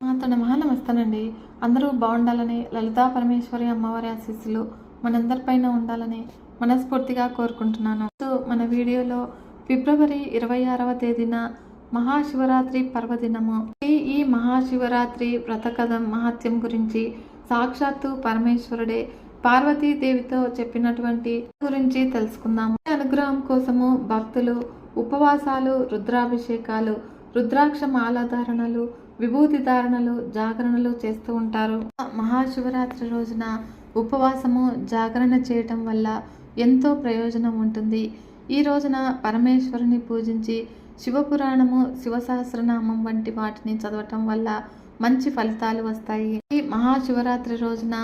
మాతో నమః నమస్తానండి అందరూ బాగుండాలని లలితా పరమేశ్వరి అమ్మవారి ఆశీస్సులు మనందరిపైన ఉండాలని మనస్ఫూర్తిగా కోరుకుంటున్నాను. సో మన వీడియోలో ఫిబ్రవరి ఇరవై ఆరవ తేదీన మహాశివరాత్రి పర్వదినము. ఈ ఈ మహాశివరాత్రి వ్రతకథం మహత్యం గురించి సాక్షాత్తు పరమేశ్వరుడే పార్వతీదేవితో చెప్పినటువంటి గురించి తెలుసుకుందాము. ఈ అనుగ్రహం కోసము భక్తులు ఉపవాసాలు రుద్రాభిషేకాలు రుద్రాక్ష మాలాధారణలు విభూతి ధారణలు జాగరణలు చేస్తూ ఉంటారు. మహాశివరాత్రి రోజున ఉపవాసము జాగరణ చేయటం వల్ల ఎంతో ప్రయోజనం ఉంటుంది. ఈ రోజున పరమేశ్వరుని పూజించి శివపురాణము శివసహస్రనామం వంటి వాటిని చదవటం వల్ల మంచి ఫలితాలు వస్తాయి. ఈ మహాశివరాత్రి రోజున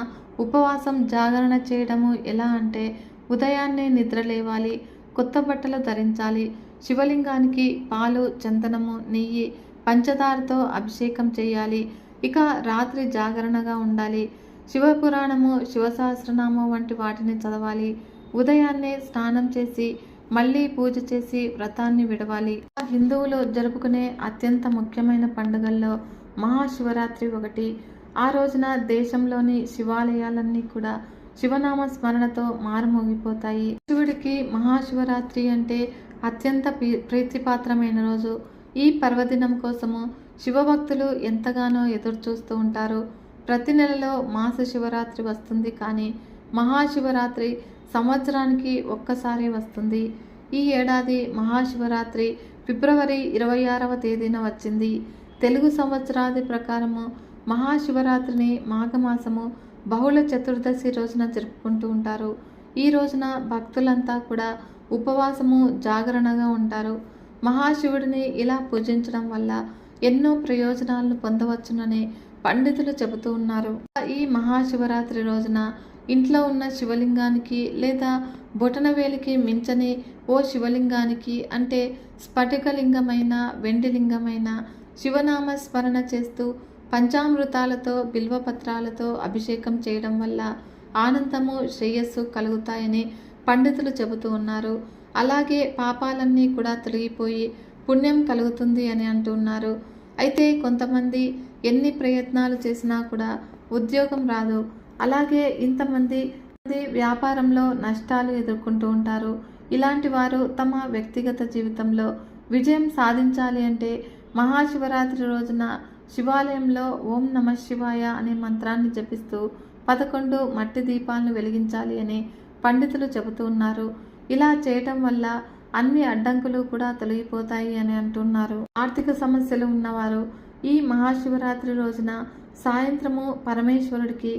ఉపవాసం జాగరణ చేయడము ఎలా అంటే ఉదయాన్నే నిద్ర లేవాలి కొత్త బట్టలు ధరించాలి శివలింగానికి పాలు చందనము నెయ్యి పంచదారతో అభిషేకం చేయాలి. ఇక రాత్రి జాగరణగా ఉండాలి. శివపురాణము శివసహస్రనామం వంటి వాటిని చదవాలి. ఉదయాన్నే స్నానం చేసి మళ్ళీ పూజ చేసి వ్రతాన్ని విడవాలి. హిందువులు జరుపుకునే అత్యంత ముఖ్యమైన పండుగల్లో మహాశివరాత్రి ఒకటి. ఆ రోజున దేశంలోని శివాలయాలన్నీ కూడా శివనామ స్మరణతో మారుమోగిపోతాయి. శివుడికి మహాశివరాత్రి అంటే అత్యంత ప్రీ- ప్రీతిపాత్రమైన రోజు. ఈ పర్వదినం కోసము శివభక్తులు ఎంతగానో ఎదురు చూస్తూ ఉంటారు. ప్రతి నెలలో మాస శివరాత్రి వస్తుంది కానీ మహాశివరాత్రి సంవత్సరానికి ఒక్కసారి వస్తుంది. ఈ ఏడాది మహాశివరాత్రి ఫిబ్రవరి ఇరవై ఆరవ తేదీన వచ్చింది. తెలుగు సంవత్సరాది ప్రకారము మహాశివరాత్రిని మాఘమాసము బహుళ చతుర్దశి రోజున జరుపుకుంటూ ఉంటారు. ఈ రోజున భక్తులంతా కూడా ఉపవాసము జాగరణగా ఉంటారు. మహాశివుడిని ఇలా పూజించడం వల్ల ఎన్నో ప్రయోజనాలను పొందవచ్చునని పండితులు చెబుతూ ఉన్నారు. ఈ మహాశివరాత్రి రోజున ఇంట్లో ఉన్న శివలింగానికి లేదా బొటనవేలికి మించని ఓ శివలింగానికి అంటే స్ఫటికలింగమైన వెండిలింగమైన శివనామ స్మరణ చేస్తూ పంచామృతాలతో బిల్వపత్రాలతో అభిషేకం చేయడం వల్ల ఆనందము శ్రేయస్సు కలుగుతాయని పండితులు చెబుతూ ఉన్నారు. అలాగే పాపాలన్నీ కూడా తొలగిపోయి పుణ్యం కలుగుతుంది అని అంటున్నారు అయితే కొంతమంది ఎన్ని ప్రయత్నాలు చేసినా కూడా ఉద్యోగం రాదు. అలాగే ఇంతమంది వ్యాపారంలో నష్టాలు ఎదుర్కొంటూ ఉంటారు. ఇలాంటి వారు తమ వ్యక్తిగత జీవితంలో విజయం సాధించాలి అంటే మహాశివరాత్రి రోజున శివాలయంలో ఓం నమ శివాయ అనే మంత్రాన్ని జపిస్తూ పదకొండు మట్టి దీపాలను వెలిగించాలి అని పండితులు చెబుతూ ఉన్నారు. ఇలా చేయటం వల్ల అన్ని అడ్డంకులు కూడా తొలగిపోతాయి అని అంటున్నారు. ఆర్థిక సమస్యలు ఉన్నవారు ఈ మహాశివరాత్రి రోజున సాయంత్రము పరమేశ్వరుడికి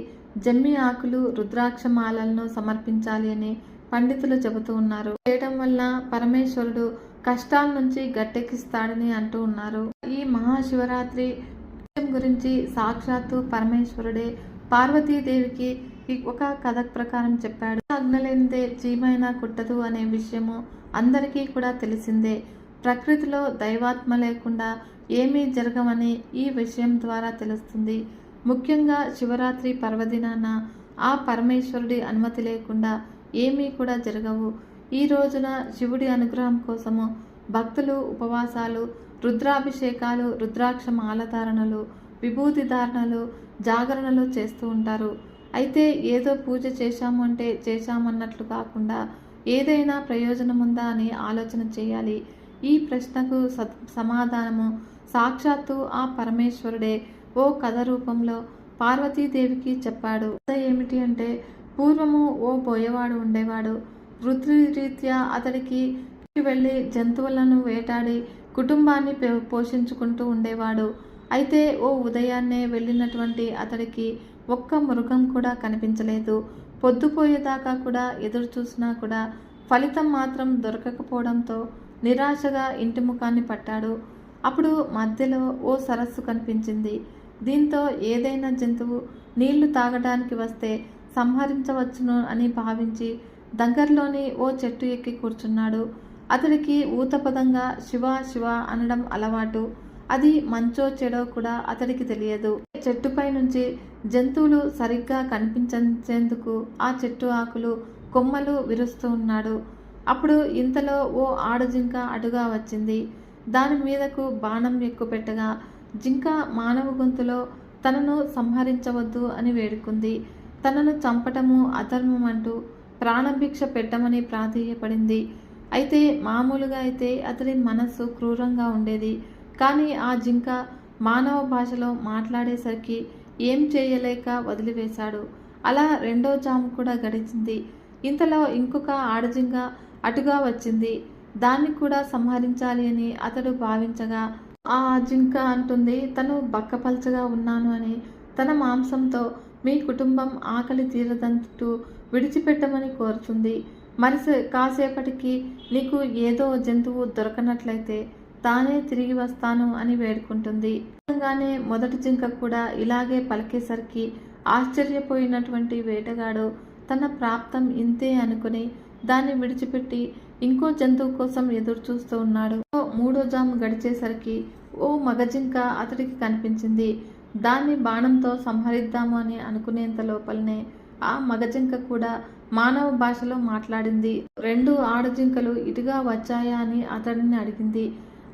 జమ్మి ఆకులు రుద్రాక్ష మాలలను సమర్పించాలి అని పండితులు చెబుతూ ఉన్నారు. చేయడం వల్ల పరమేశ్వరుడు కష్టాల నుంచి గట్టెక్కిస్తాడని అంటూ ఉన్నారు. ఈ మహాశివరాత్రి గురించి సాక్షాత్తు పరమేశ్వరుడే పార్వతీదేవికి ఒక కథ ప్రకారం చెప్పాడు. అగ్నలేందే జీమైనా కుట్టదు అనే విషయము అందరికీ కూడా తెలిసిందే. ప్రకృతిలో దైవాత్మ లేకుండా ఏమీ జరగవని ఈ విషయం ద్వారా తెలుస్తుంది. ముఖ్యంగా శివరాత్రి పర్వదినాన ఆ పరమేశ్వరుడి అనుమతి లేకుండా ఏమీ కూడా జరగవు. ఈ రోజున శివుడి అనుగ్రహం కోసము భక్తులు ఉపవాసాలు రుద్రాభిషేకాలు రుద్రాక్ష మాలధారణలు విభూతి ధారణలు జాగరణలు చేస్తూ ఉంటారు. అయితే ఏదో పూజ చేశాము అంటే చేశామన్నట్లు కాకుండా ఏదైనా ప్రయోజనం ఉందా అని ఆలోచన చేయాలి. ఈ ప్రశ్నకు సత్ సమాధానము సాక్షాత్తు ఆ పరమేశ్వరుడే. ఓ కథ రూపంలో పార్వతీదేవికి చెప్పాడు. కథ ఏమిటి అంటే పూర్వము ఓ బోయవాడు ఉండేవాడు. వృత్తిరీత్యా అతడికి వెళ్ళి జంతువులను వేటాడి కుటుంబాన్ని పోషించుకుంటూ ఉండేవాడు. అయితే ఓ ఉదయాన్నే వెళ్ళినటువంటి అతడికి ఒక్క మృగం కూడా కనిపించలేదు. పొద్దుపోయేదాకా కూడా ఎదురు చూసినా కూడా ఫలితం మాత్రం దొరకకపోవడంతో నిరాశగా ఇంటి ముఖాన్ని పట్టాడు. అప్పుడు మధ్యలో ఓ సరస్సు కనిపించింది. దీంతో ఏదైనా జంతువు నీళ్ళు తాగడానికి వస్తే సంహరించవచ్చును అని భావించి దగ్గరలోని ఓ చెట్టు ఎక్కి కూర్చున్నాడు. అతడికి ఊతపదంగా శివ శివ అనడం అలవాటు. అది మంచో చెడో కూడా అతడికి తెలియదు. చెట్టుపై నుంచి జంతువులు సరిగ్గా కనిపించేందుకు ఆ చెట్టు ఆకులు కొమ్మలు విరుస్తూ ఉన్నాడు. అప్పుడు ఇంతలో ఓ ఆడజింక అటుగా వచ్చింది. దాని మీదకు బాణం ఎక్కుపెట్టగా జింక మానవ గొంతులో తనను సంహరించవద్దు అని వేడుకుంది. తనను చంపటము అధర్మం అంటూ ప్రాణభిక్ష పెట్టమని ప్రాధేయపడింది. అయితే మామూలుగా అయితే అతడి మనస్సు క్రూరంగా ఉండేది. కానీ ఆ జింక మానవ భాషలో మాట్లాడేసరికి ఏం చేయలేక వదిలివేశాడు. అలా రెండో జాము కూడా గడిచింది. ఇంతలో ఇంకొక ఆడజింగ అటుగా వచ్చింది. దాన్ని కూడా సంహరించాలి అని అతడు భావించగా ఆ జింక అంటుంది తను బక్కపల్చగా ఉన్నాను అని. తన మాంసంతో మీ కుటుంబం ఆకలి తీరదంటూ విడిచిపెట్టమని కోరుతుంది. మరి కాసేపటికి నీకు ఏదో జంతువు దొరకనట్లయితే తానే తిరిగి వస్తాను అని వేడుకుంటుంది. నిజంగానే మొదటి జింక కూడా ఇలాగే పలికేసరికి ఆశ్చర్యపోయినటువంటి వేటగాడు తన ప్రాప్తం ఇంతే అనుకుని దాన్ని విడిచిపెట్టి ఇంకో జంతువు కోసం ఎదురు చూస్తూ ఉన్నాడు మూడో జాము గడిచేసరికి ఓ మగజింక అతడికి కనిపించింది. దాన్ని బాణంతో సంహరిద్దాము అని అనుకునేంత లోపలనే ఆ మగజింక కూడా మానవ భాషలో మాట్లాడింది. రెండు ఆడజింకలు ఇటుగా వచ్చాయా అని అతడిని అడిగింది.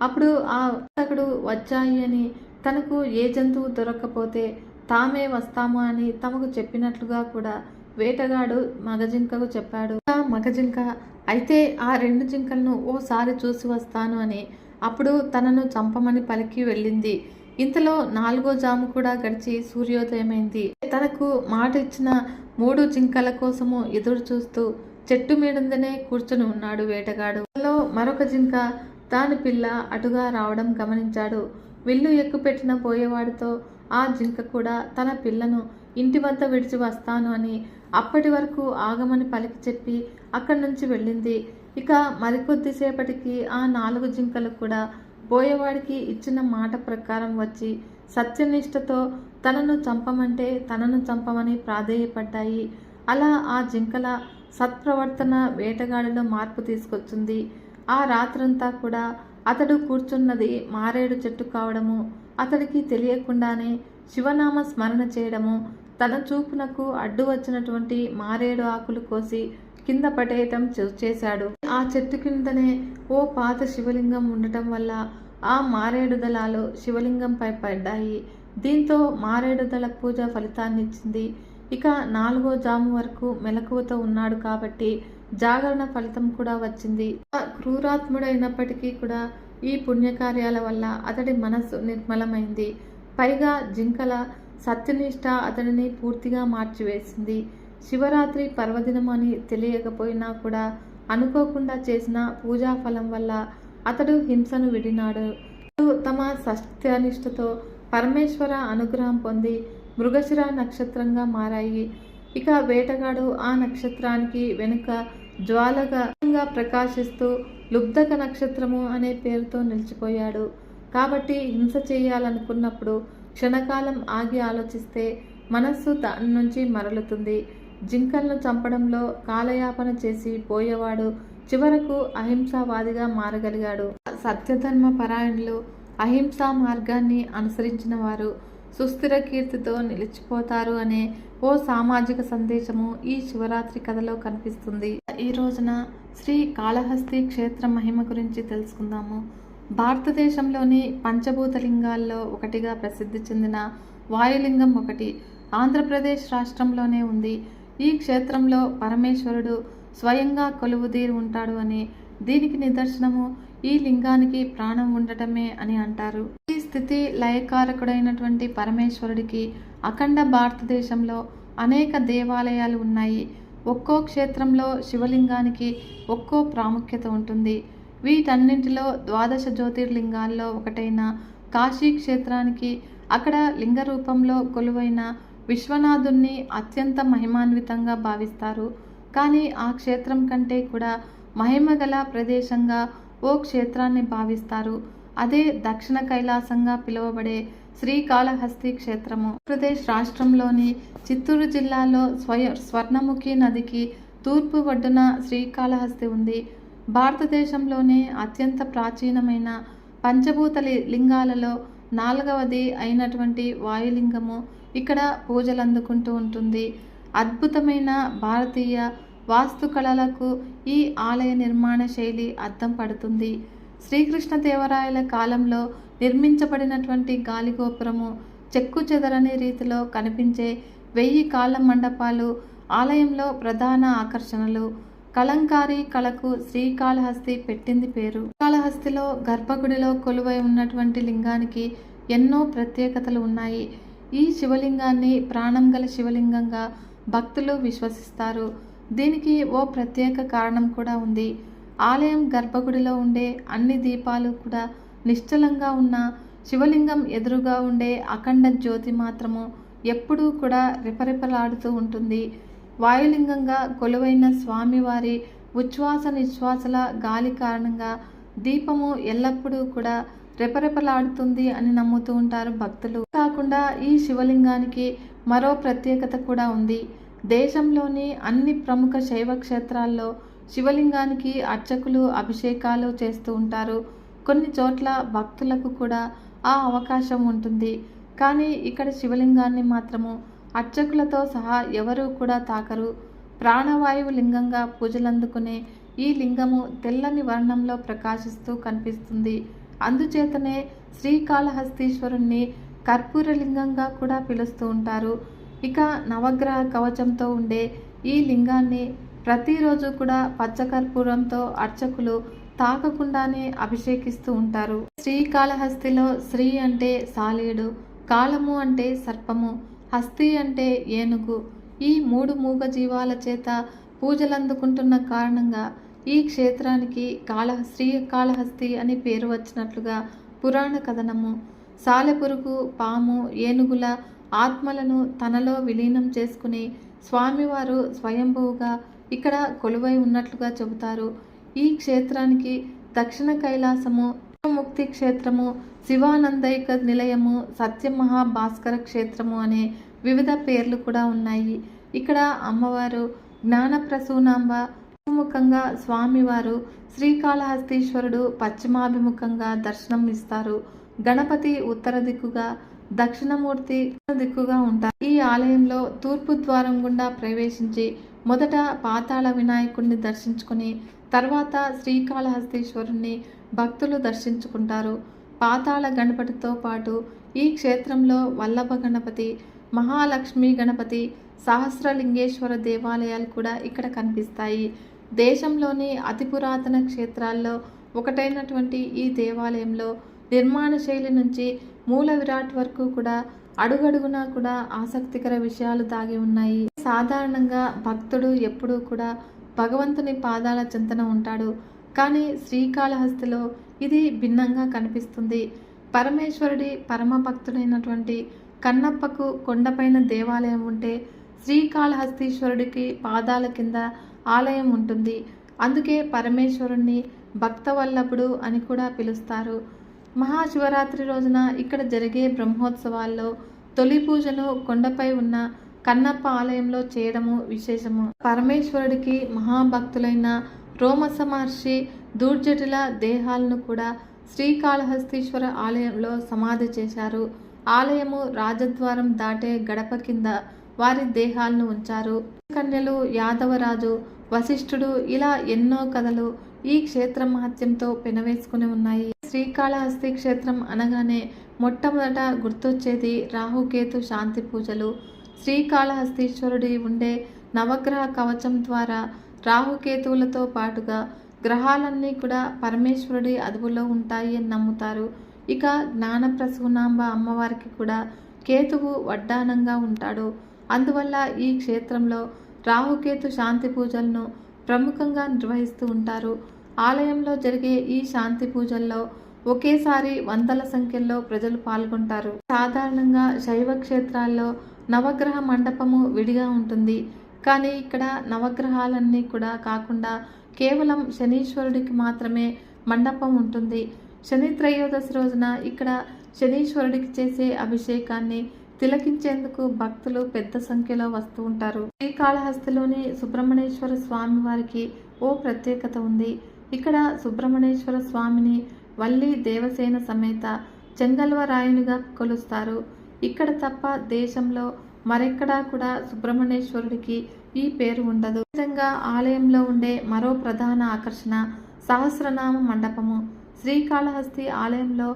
అప్పుడు ఆ వర్తకుడు వచ్చాయి అని తనకు ఏ జంతువు దొరక్కపోతే తామే వస్తాము అని తమకు చెప్పినట్లుగా కూడా వేటగాడు మగజింకకు చెప్పాడు. ఆ మగజింక అయితే ఆ రెండు జింకలను ఓసారి చూసి వస్తాను అని అప్పుడు తనను చంపమని పలికి వెళ్ళింది. ఇంతలో నాలుగో జాము కూడా గడిచి సూర్యోదయమైంది. తనకు మాట ఇచ్చిన మూడు జింకల కోసము ఎదురు చూస్తూ చెట్టు మీదందనే కూర్చుని ఉన్నాడు వేటగాడు. అందులో మరొక జింక దాని పిల్ల అటుగా రావడం గమనించాడు. విల్లు ఎక్కుపెట్టిన పోయేవాడితో ఆ జింక కూడా తన పిల్లను ఇంటి వద్ద విడిచి వస్తాను అని అప్పటి వరకు ఆగమని పలికి చెప్పి అక్కడి నుంచి వెళ్ళింది. ఇక మరికొద్దిసేపటికి ఆ నాలుగు జింకలు కూడా బోయవాడికి ఇచ్చిన మాట ప్రకారం వచ్చి సత్యనిష్టతో తనను చంపమంటే తనను చంపమని ప్రాధేయపడ్డాయి. అలా ఆ జింకల సత్ప్రవర్తన వేటగాడిలో మార్పు తీసుకొచ్చింది. ఆ రాత్రంతా కూడా అతడు కూర్చున్నది మారేడు చెట్టు కావడము అతడికి తెలియకుండానే శివనామ స్మరణ చేయడము తన చూపునకు అడ్డు వచ్చినటువంటి మారేడు ఆకులు కోసి కింద పడేయటం చేశాడు. ఆ చెట్టు కిందనే ఓ పాత శివలింగం ఉండటం వల్ల ఆ మారేడు దళాలు శివలింగంపై పడ్డాయి. దీంతో మారేడు దళ పూజ ఫలితాన్నిచ్చింది. ఇక నాలుగో జాము వరకు మెలకువతో ఉన్నాడు కాబట్టి జాగరణ ఫలితం కూడా వచ్చింది. క్రూరాత్ముడైనప్పటికీ కూడా ఈ పుణ్యకార్యాల వల్ల అతడి మనస్సు నిర్మలమైంది. పైగా జింకల సత్యనిష్ట అతడిని పూర్తిగా మార్చివేసింది. శివరాత్రి పర్వదినం అని తెలియకపోయినా కూడా అనుకోకుండా చేసిన పూజా ఫలం వల్ల అతడు హింసను విడినాడు. అతడు తమ సత్యనిష్టతో పరమేశ్వర అనుగ్రహం పొంది మృగశిర నక్షత్రంగా మారాయి. ఇక వేటగాడు ఆ నక్షత్రానికి వెనుక జ్వాలగా ప్రకాశిస్తూ లుబ్ధక నక్షత్రము అనే పేరుతో నిలిచిపోయాడు. కాబట్టి హింస చేయాలనుకున్నప్పుడు క్షణకాలం ఆగి ఆలోచిస్తే మనస్సు దాని నుంచి మరలుతుంది. జింకలను చంపడంలో కాలయాపన చేసి పోయేవాడు చివరకు అహింసావాదిగా మారగలిగాడు. సత్యధర్మ పరాయణులు అహింసా మార్గాన్ని అనుసరించిన వారు సుస్థిర కీర్తితో నిలిచిపోతారు అనే ఓ సామాజిక సందేశము ఈ శివరాత్రి కథలో కనిపిస్తుంది. ఈ రోజున శ్రీ కాళహస్తి క్షేత్ర మహిమ గురించి తెలుసుకుందాము. భారతదేశంలోని పంచభూతలింగాల్లో ఒకటిగా ప్రసిద్ధి చెందిన వాయులింగం ఒకటి ఆంధ్రప్రదేశ్ రాష్ట్రంలోనే ఉంది. ఈ క్షేత్రంలో పరమేశ్వరుడు స్వయంగా కొలువుదీరి ఉంటాడు అని దీనికి నిదర్శనము ఈ లింగానికి ప్రాణం ఉండటమే అని అంటారు. ఈ స్థితి లయకారకుడైనటువంటి పరమేశ్వరుడికి అఖండ భారతదేశంలో అనేక దేవాలయాలు ఉన్నాయి. ఒక్కో క్షేత్రంలో శివలింగానికి ఒక్కో ప్రాముఖ్యత ఉంటుంది. వీటన్నింటిలో ద్వాదశ జ్యోతిర్లింగాల్లో ఒకటైన కాశీ క్షేత్రానికి అక్కడ లింగ రూపంలో కొలువైన విశ్వనాథుణ్ణి అత్యంత మహిమాన్వితంగా భావిస్తారు. కానీ ఆ క్షేత్రం కంటే కూడా మహిమగల ప్రదేశంగా ఓ క్షేత్రాన్ని భావిస్తారు. అదే దక్షిణ కైలాసంగా పిలువబడే శ్రీకాళహస్తి క్షేత్రము. ఆంధ్రప్రదేశ్ రాష్ట్రంలోని చిత్తూరు జిల్లాలో స్వయ స్వర్ణముఖి నదికి తూర్పు ఒడ్డున శ్రీకాళహస్తి ఉంది. భారతదేశంలోనే అత్యంత ప్రాచీనమైన పంచభూతలి లింగాలలో నాలుగవది అయినటువంటి వాయులింగము ఇక్కడ పూజలు అందుకుంటూ ఉంటుంది. అద్భుతమైన భారతీయ వాస్తుకళలకు ఈ ఆలయ నిర్మాణ శైలి అద్దం పడుతుంది. శ్రీకృష్ణదేవరాయల కాలంలో నిర్మించబడినటువంటి గాలిగోపురము చెక్కు చెదరని రీతిలో కనిపించే వెయ్యి కాళ్ళ మండపాలు ఆలయంలో ప్రధాన ఆకర్షణలు. కలంకారీ కళకు శ్రీకాళహస్తి పెట్టింది పేరు. శ్రీకాళహస్తిలో గర్భగుడిలో కొలువై ఉన్నటువంటి లింగానికి ఎన్నో ప్రత్యేకతలు ఉన్నాయి. ఈ శివలింగాన్ని ప్రాణం గల శివలింగంగా భక్తులు విశ్వసిస్తారు. దీనికి ఓ ప్రత్యేక కారణం కూడా ఉంది. ఆలయం గర్భగుడిలో ఉండే అన్ని దీపాలు కూడా నిశ్చలంగా ఉన్న శివలింగం ఎదురుగా ఉండే అఖండ జ్యోతి మాత్రము ఎప్పుడూ కూడా రెపరెపలాడుతూ ఉంటుంది. వాయులింగంగా కొలువైన స్వామివారి ఉచ్ఛ్వాస నిశ్వాసల గాలి కారణంగా దీపము ఎల్లప్పుడూ కూడా రెపరెపలాడుతుంది అని నమ్ముతూ ఉంటారు భక్తులు. కాకుండా ఈ శివలింగానికి మరో ప్రత్యేకత కూడా ఉంది. దేశంలోని అన్ని ప్రముఖ శైవ క్షేత్రాల్లో శివలింగానికి అర్చకులు అభిషేకాలు చేస్తూ ఉంటారు. కొన్ని చోట్ల భక్తులకు కూడా ఆ అవకాశం ఉంటుంది. కానీ ఇక్కడ శివలింగాన్ని మాత్రము అర్చకులతో సహా ఎవరూ కూడా తాకరు. ప్రాణవాయువు లింగంగా పూజలందుకునే ఈ లింగము తెల్లని వర్ణంలో ప్రకాశిస్తూ కనిపిస్తుంది. అందుచేతనే శ్రీకాళహస్తీశ్వరుణ్ణి కర్పూర లింగంగా కూడా పిలుస్తూ ఉంటారు. ఇక నవగ్రహ కవచంతో ఉండే ఈ లింగాన్ని ప్రతిరోజు కూడా పచ్చకర్పూరంతో అర్చకులు తాకకుండానే అభిషేకిస్తూ ఉంటారు. శ్రీకాళహస్తిలో శ్రీ అంటే సాలేడు కాలము అంటే సర్పము హస్తి అంటే ఏనుగు. ఈ మూడు మూగ జీవాల చేత పూజలందుకుంటున్న కారణంగా ఈ క్షేత్రానికి కాళ శ్రీకాళహస్తి అని పేరు వచ్చినట్లుగా పురాణ కథనము. సాలెపురుగు పాము ఏనుగుల ఆత్మలను తనలో విలీనం చేసుకుని స్వామివారు స్వయంభువుగా ఇక్కడ కొలువై ఉన్నట్లుగా చెబుతారు. ఈ క్షేత్రానికి దక్షిణ కైలాసము ముక్తి క్షేత్రము శివానందైక నిలయము సత్యమహాభాస్కర క్షేత్రము అనే వివిధ పేర్లు కూడా ఉన్నాయి. ఇక్కడ అమ్మవారు జ్ఞానప్రసూనాంబ ముఖంగా స్వామివారు శ్రీకాళహస్తీశ్వరుడు పశ్చిమాభిముఖంగా దర్శనం ఇస్తారు గణపతి ఉత్తర దిక్కుగా దక్షిణమూర్తి దిక్కుగా ఉంటారు. ఈ ఆలయంలో తూర్పు ద్వారం గుండా ప్రవేశించి మొదట పాతాళ వినాయకుడిని దర్శించుకుని తర్వాత శ్రీకాళహస్తీశ్వరుణ్ణి భక్తులు దర్శించుకుంటారు. పాతాళ గణపతితో పాటు ఈ క్షేత్రంలో వల్లభ గణపతి మహాలక్ష్మి గణపతి సహస్రలింగేశ్వర దేవాలయాలు కూడా ఇక్కడ కనిపిస్తాయి. దేశంలోని అతి పురాతన క్షేత్రాల్లో ఒకటైనటువంటి ఈ దేవాలయంలో నిర్మాణ శైలి నుంచి మూల విరాట్ వరకు కూడా అడుగడుగునా కూడా ఆసక్తికర విషయాలు దాగి ఉన్నాయి. సాధారణంగా భక్తుడు ఎప్పుడూ కూడా భగవంతుని పాదాల చింతన ఉంటాడు. కానీ శ్రీకాళహస్తిలో ఇది భిన్నంగా కనిపిస్తుంది. పరమేశ్వరుడి పరమ భక్తుడైనటువంటి కన్నప్పకు కొండపైన దేవాలయం ఉంటే శ్రీకాళహస్తీశ్వరుడికి పాదాల కింద ఆలయం ఉంటుంది. అందుకే పరమేశ్వరుణ్ణి భక్తవల్లభుడు అని కూడా పిలుస్తారు. మహాశివరాత్రి రోజున ఇక్కడ జరిగే బ్రహ్మోత్సవాల్లో తొలి పూజను కొండపై ఉన్న కన్నప్ప ఆలయంలో చేయడము విశేషము. పరమేశ్వరుడికి మహాభక్తులైన రోమస మహర్షి దూర్జటిల దేహాలను కూడా శ్రీకాళహస్తీశ్వర ఆలయంలో సమాధి చేశారు. ఆలయము రాజద్వారం దాటే గడప కింద వారి దేహాలను ఉంచారు. కన్యలు యాదవరాజు వశిష్ఠుడు ఇలా ఎన్నో కథలు ఈ క్షేత్ర మహత్యంతో పెనవేసుకుని ఉన్నాయి. శ్రీకాళహస్తి క్షేత్రం అనగానే మొట్టమొదట గుర్తొచ్చేది రాహుకేతు శాంతి పూజలు. శ్రీకాళహస్తీశ్వరుడి ఉండే నవగ్రహ కవచం ద్వారా రాహుకేతువులతో పాటుగా గ్రహాలన్నీ కూడా పరమేశ్వరుడి అదుపులో ఉంటాయి అని నమ్ముతారు. ఇక జ్ఞానప్రసూనాంబ అమ్మవారికి కూడా కేతువు వడ్డానంగా ఉంటాడు. అందువల్ల ఈ క్షేత్రంలో రాహుకేతు శాంతి పూజలను ప్రముఖంగా నిర్వహిస్తూ ఉంటారు. ఆలయంలో జరిగే ఈ శాంతి పూజల్లో ఒకేసారి వందల సంఖ్యలో ప్రజలు పాల్గొంటారు. సాధారణంగా శైవ క్షేత్రాల్లో నవగ్రహ మండపము విడిగా ఉంటుంది. కానీ ఇక్కడ నవగ్రహాలన్నీ కూడా కాకుండా కేవలం శనీశ్వరుడికి మాత్రమే మండపం ఉంటుంది. శని త్రయోదశి రోజున ఇక్కడ శనీశ్వరుడికి చేసే అభిషేకాన్ని తిలకించేందుకు భక్తులు పెద్ద సంఖ్యలో వస్తూ ఉంటారు. శ్రీకాళహస్తిలోని సుబ్రహ్మణ్యేశ్వర స్వామి వారికి ఓ ప్రత్యేకత ఉంది. ఇక్కడ సుబ్రహ్మణ్యేశ్వర స్వామిని వల్లి దేవసేన సమేత చెంగల్వరాయునిగా కొలుస్తారు. ఇక్కడ తప్ప దేశంలో మరెక్కడా కూడా సుబ్రహ్మణ్యేశ్వరుడికి ఈ పేరు ఉండదు. విధంగా ఆలయంలో ఉండే మరో ప్రధాన ఆకర్షణ సహస్రనామ మండపము. శ్రీకాళహస్తి ఆలయంలో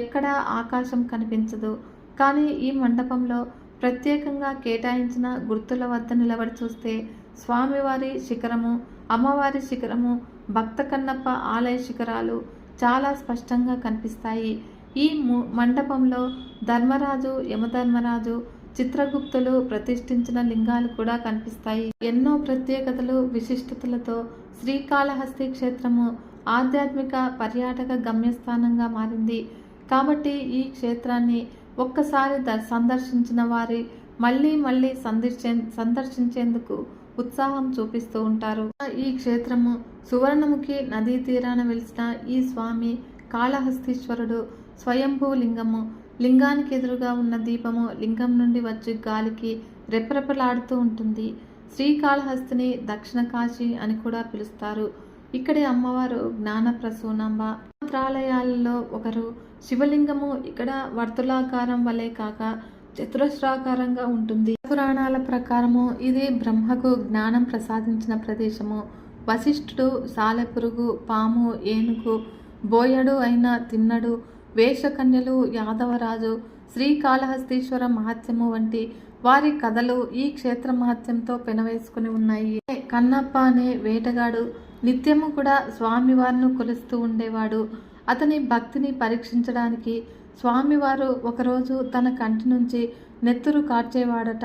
ఎక్కడా ఆకాశం కనిపించదు. కానీ ఈ మండపంలో ప్రత్యేకంగా కేటాయించిన గుర్తుల వద్ద నిలబడి చూస్తే స్వామివారి శిఖరము అమ్మవారి శిఖరము భక్త కన్నప్ప ఆలయ శిఖరాలు చాలా స్పష్టంగా కనిపిస్తాయి. ఈ ము- మండపంలో ధర్మరాజు యమధర్మరాజు చిత్రగుప్తులు ప్రతిష్ఠించిన లింగాలు కూడా కనిపిస్తాయి. ఎన్నో ప్రత్యేకతలు విశిష్టతలతో శ్రీకాళహస్తి క్షేత్రము ఆధ్యాత్మిక పర్యాటక గమ్యస్థానంగా మారింది. కాబట్టి ఈ క్షేత్రాన్ని ఒక్కసారి సందర్శించిన వారి మళ్ళీ మళ్ళీ సందర్శే సందర్శించేందుకు ఉత్సాహం చూపిస్తూ ఉంటారు. ఈ క్షేత్రము సువర్ణముఖి నదీ తీరాన వెలిసిన ఈ స్వామి కాళహస్తీశ్వరుడు స్వయంభూ లింగము. లింగానికి ఎదురుగా ఉన్న దీపము లింగం నుండి వచ్చి గాలికి రెపరెపలాడుతూ ఉంటుంది. శ్రీకాళహస్తిని దక్షిణ కాశీ అని కూడా పిలుస్తారు. ఇక్కడి అమ్మవారు జ్ఞాన ప్రసూనమ్మ మంత్రాలయాలలో ఒకరు శివలింగము ఇక్కడ వర్తులాకారం వలె కాక చతురస్రాకారంగా ఉంటుంది. పురాణాల ప్రకారము ఇది బ్రహ్మకు జ్ఞానం ప్రసాదించిన ప్రదేశము. వశిష్ఠుడు సాలెపురుగు పాము ఏనుగు బోయడు అయిన తిన్నడు వేషకన్యలు యాదవరాజు శ్రీకాళహస్తీశ్వర మహత్యము వంటి వారి కథలు ఈ క్షేత్ర మహత్యంతో పెనవేసుకుని ఉన్నాయి. కన్నప్ప అనే వేటగాడు నిత్యము కూడా స్వామివారిను కొలుస్తూ ఉండేవాడు. అతని భక్తిని పరీక్షించడానికి స్వామివారు ఒకరోజు తన కంటి నుంచి నెత్తురు కార్చేవాడట.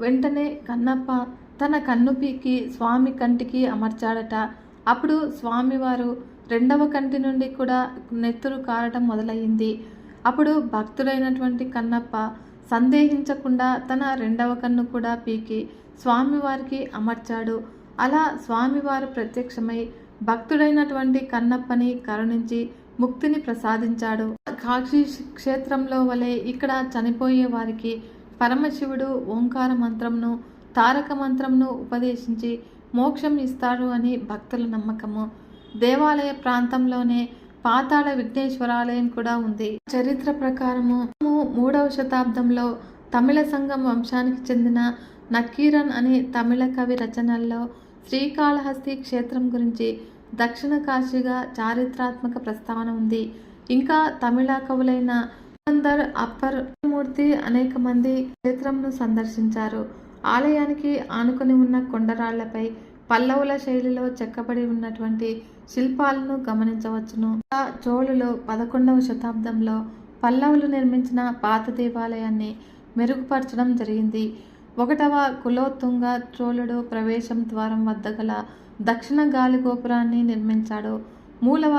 వెంటనే కన్నప్ప తన కన్ను పీకి స్వామి కంటికి అమర్చాడట. అప్పుడు స్వామివారు రెండవ కంటి నుండి కూడా నెత్తురు కారటం మొదలయ్యింది. అప్పుడు భక్తుడైనటువంటి కన్నప్ప సందేహించకుండా తన రెండవ కన్ను కూడా పీకి స్వామివారికి అమర్చాడు. అలా స్వామివారు ప్రత్యక్షమై భక్తుడైనటువంటి కన్నప్పని కరుణించి ముక్తిని ప్రసాదించాడు. కాశీ క్షేత్రంలో వలె ఇక్కడ చనిపోయే వారికి పరమశివుడు ఓంకార మంత్రంను తారక మంత్రంను ఉపదేశించి మోక్షం ఇస్తాడు అని భక్తుల నమ్మకము. దేవాలయ ప్రాంతంలోనే పాతాళ విఘ్నేశ్వరాలయం కూడా ఉంది. చరిత్ర ప్రకారము మూడవ శతాబ్దంలో తమిళ సంఘం వంశానికి చెందిన నకీరన్ అనే తమిళ కవి రచనల్లో శ్రీకాళహస్తి క్షేత్రం గురించి దక్షిణ కాశీగా చారిత్రాత్మక ప్రస్తావన ఉంది. ఇంకా తమిళ కవులైన పురందర్ అప్పర్ మూర్తి అనేక మంది క్షేత్రంను సందర్శించారు. ఆలయానికి ఆనుకొని ఉన్న కొండరాళ్ళపై పల్లవుల శైలిలో చెక్కబడి ఉన్నటువంటి శిల్పాలను గమనించవచ్చును. ఆ చోళులు పదకొండవ శతాబ్దంలో పల్లవులు నిర్మించిన పాత దేవాలయాన్ని మెరుగుపరచడం జరిగింది. ఒకటవ కులోత్తుంగ చోళుడు ప్రవేశం ద్వారం వద్ద గల దక్షిణ గాలి గోపురాన్ని నిర్మించాడు. మూలవ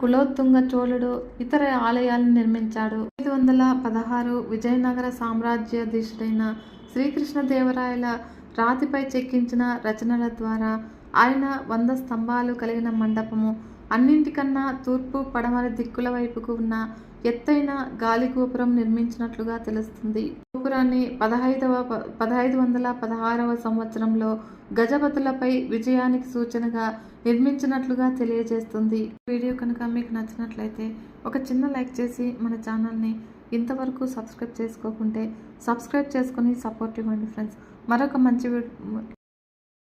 కులోత్తుంగ చోళుడు ఇతర ఆలయాలను నిర్మించాడు. ఐదు వందల పదహారు విజయనగర సామ్రాజ్యాధీశుడైన శ్రీకృష్ణదేవరాయల రాతిపై చెక్కించిన రచనల ద్వారా ఆయన వంద స్తంభాలు కలిగిన మండపము అన్నింటికన్నా తూర్పు పడమర దిక్కుల వైపుకు ఉన్న ఎత్తైన గాలి గోపురం నిర్మించినట్లుగా తెలుస్తుంది. గోపురాన్ని పదహైదవ పదహైదు వందల పదహారవ సంవత్సరంలో గజపతులపై విజయానికి సూచనగా నిర్మించినట్లుగా తెలియజేస్తుంది. వీడియో కనుక మీకు నచ్చినట్లయితే ఒక చిన్న లైక్ చేసి మన ఛానల్ని ఇంతవరకు సబ్స్క్రైబ్ చేసుకోకుంటే సబ్స్క్రైబ్ చేసుకొని సపోర్ట్ ఇవ్వండి ఫ్రెండ్స్. మరొక మంచి